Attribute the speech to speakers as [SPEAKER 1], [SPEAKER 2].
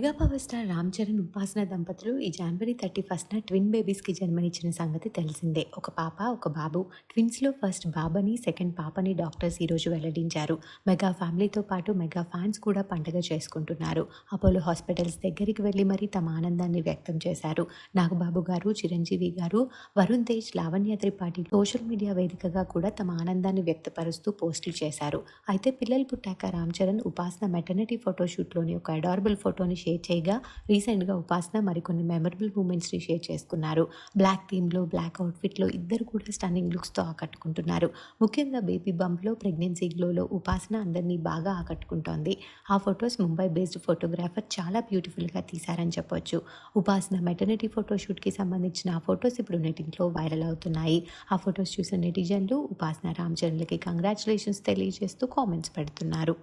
[SPEAKER 1] Mega power star Ram Charan Upasana దంపతులు ఈ జనవరి thirty ఫస్ట్న twin బేబీస్కి జన్మనిచ్చిన సంగతి తెలిసిందే. ఒక పాప ఒక బాబు. ట్విన్స్లో ఫస్ట్ బాబని సెకండ్ పాపని డాక్టర్స్ ఈరోజు వెల్లడించారు. మెగా ఫ్యామిలీతో పాటు మెగా ఫ్యాన్స్ కూడా పండగ చేసుకుంటున్నారు. అపోలో హాస్పిటల్స్ దగ్గరికి వెళ్ళి మరీ తమ ఆనందాన్ని వ్యక్తం చేశారు. నాగబాబు గారు చిరంజీవి గారు వరుణ్ తేజ్ లావణ్య త్రిపాఠి సోషల్ మీడియా వేదికగా కూడా తమ ఆనందాన్ని వ్యక్తపరుస్తూ పోస్టులు చేశారు. అయితే పిల్లలు పుట్టాక రామ్ చరణ్ ఉపాసన మెటర్నిటీ ఫోటోషూట్లోని ఒక అడార్బుల్ ఫోటోని షేర్ చేయగా రీసెంట్గా ఉపాసన మరికొన్ని మెమరబుల్ మూమెంట్స్ని షేర్ చేసుకున్నారు. బ్లాక్ థీమ్లో బ్లాక్ అవుట్ఫిట్లో ఇద్దరు కూడా స్టన్నింగ్ లుక్స్తో ఆకట్టుకుంటున్నారు. ముఖ్యంగా బేబీ బంప్లో ప్రెగ్నెన్సీ గ్లోలో ఉపాసన అందరినీ బాగా ఆకట్టుకుంటోంది. ఆ ఫొటోస్ ముంబై బేస్డ్ ఫోటోగ్రాఫర్ చాలా బ్యూటిఫుల్గా తీశారని చెప్పొచ్చు. ఉపాసన మెటర్నిటీ ఫోటోషూట్కి సంబంధించిన ఆ ఫొటోస్ ఇప్పుడు నెటింట్లో వైరల్ అవుతున్నాయి. ఆ ఫొటోస్ చూసిన నెటిజన్లు ఉపాసన రామ్ చరణ్లకి కంగ్రాచులేషన్స్ తెలియజేస్తూ కామెంట్స్ పెడుతున్నారు.